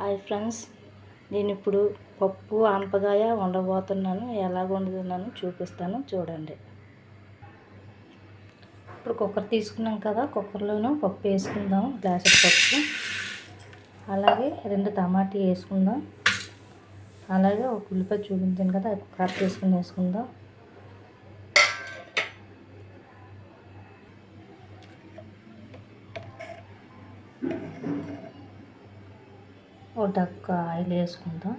Hi friends నేను ఇప్పుడు పప్పు ఆనపకాయ వండబోతున్నాను. ఎలాగ వండుతున్నాను చూపిస్తాను. చూడండి. ఇప్పుడు కుక్కర్ తీసుకున్నాం కదా కుక్కర్లోనూ పప్పు వేసుకుందాం గ్లాసు పప్పు. అలాగే రెండు టమాటీ వేసుకుందాం. అలాగే ఒక ఉల్లిపాయ చూపించాను కదా అది కట్ చేసుకుని వేసుకుందాం. ఒక డక్క ఆయిల్ వేసుకుందాం.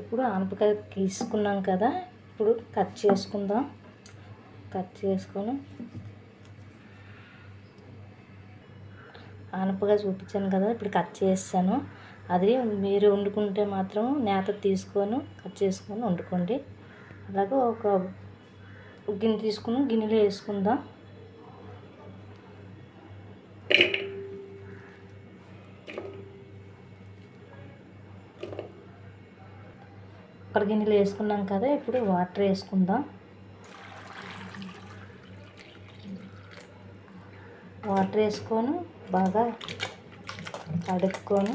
ఇప్పుడు ఆనపకాయ తీసుకున్నాం కదా ఇప్పుడు కట్ చేసుకుందాం. కట్ చేసుకొని ఆనపగా చూపించాను కదా ఇప్పుడు కట్ చేస్తాను. అది మీరు వండుకుంటే మాత్రం నేత తీసుకొని కట్ చేసుకొని వండుకోండి. అలాగే ఒక గిన్నె తీసుకుని గిన్నెలో వేసుకుందాం. ఒక గిన్నెలో వేసుకున్నాం కదా ఇప్పుడు వాటర్ వేసుకుందాం. వాటర్ వేసుకొని బాగా కడుక్కొని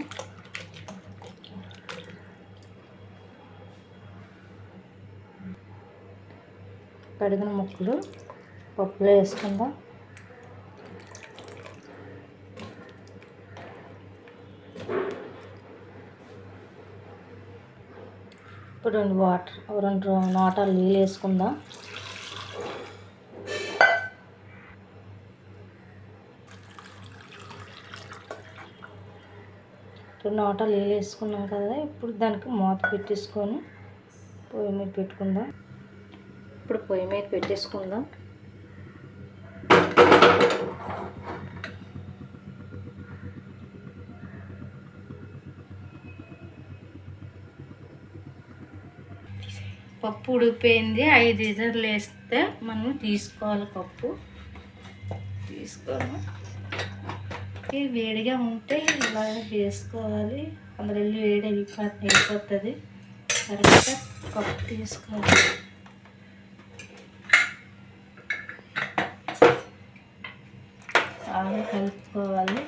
కడిగిన ముక్కలు పప్పులో వేసుకుందాం. ఇప్పుడు రెండు వాటర్ రెండు నోటాలు నీళ్ళు వేసుకుందాం. రెండు ఆటలు నీళ్ళు వేసుకున్నాం కదా ఇప్పుడు దానికి మూత పెట్టేసుకొని పొయ్యి మీద పెట్టుకుందాం. ఇప్పుడు పొయ్యి మీద పెట్టేసుకుందాం. పప్పు ఉడికిపోయింది. ఐదు ఇజర్లు వేస్తే మనం తీసుకోవాలి పప్పు. తీసుకోవాలి. వేడిగా ఉంటే ఇలా వేసుకోవాలి అందులో వెళ్ళి వేడి అయిపోతుంది. తర్వాత కప్పు తీసుకోవాలి. బాగా కలుపుకోవాలి.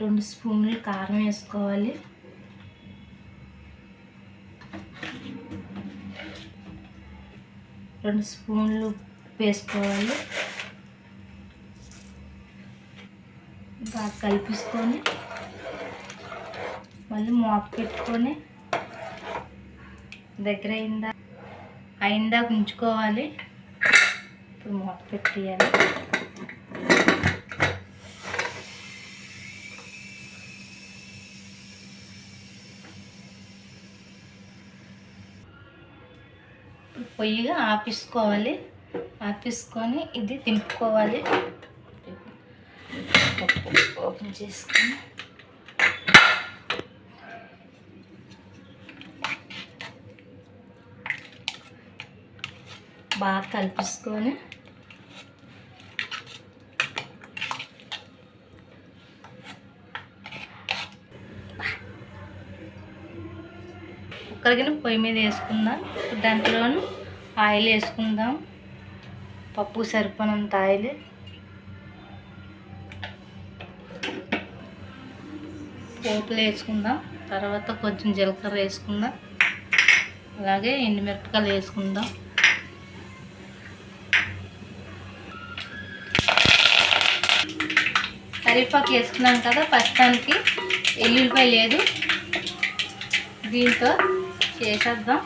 రెండు స్పూన్లు కారం వేసుకోవాలి. రెండు స్పూన్లు వేసుకోవాలి. బాగా కలిపించుకొని మళ్ళీ మూత పెట్టుకొని దగ్గర అయిందా అయిందా ఉంచుకోవాలి. ఇప్పుడు మూత పెట్టేయాలి. పొయ్యిగా ఆపేసుకోవాలి. ఆపేసుకొని ఇది తింపుకోవాలి. ఓపెన్ చేసుకొని. బాగా కలిపేసుకొని. కుక్కర్ పొయ్యి మీద వేసుకుందాం. దాంట్లోనూ ఆయిల్ వేసుకుందాం. పప్పు సరిపోనంత ఆయిల్ పోపులు వేసుకుందాం. తర్వాత కొంచెం జీలకర్ర వేసుకుందాం. అలాగే ఎండుమిరపకాయలు వేసుకుందాం. కరివేపాకు వేసుకున్నాం కదా ప్రస్తుతానికి ఎల్లుల్లిపాయ లేదు. దీంతో చేసేద్దాం.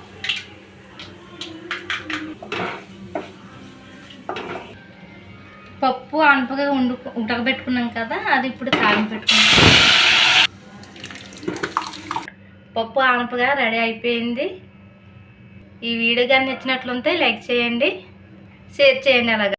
పప్పు అనపగా ఉండు ఉడకబెట్టుకున్నాం కదా అది ఇప్పుడు తాగి పెట్టుకున్నాం పప్పు ఆనపగా రెడీ అయిపోయింది. ఈ వీడియో కానీ నచ్చినట్లుంటే లైక్ చేయండి షేర్ చేయండి అలాగే.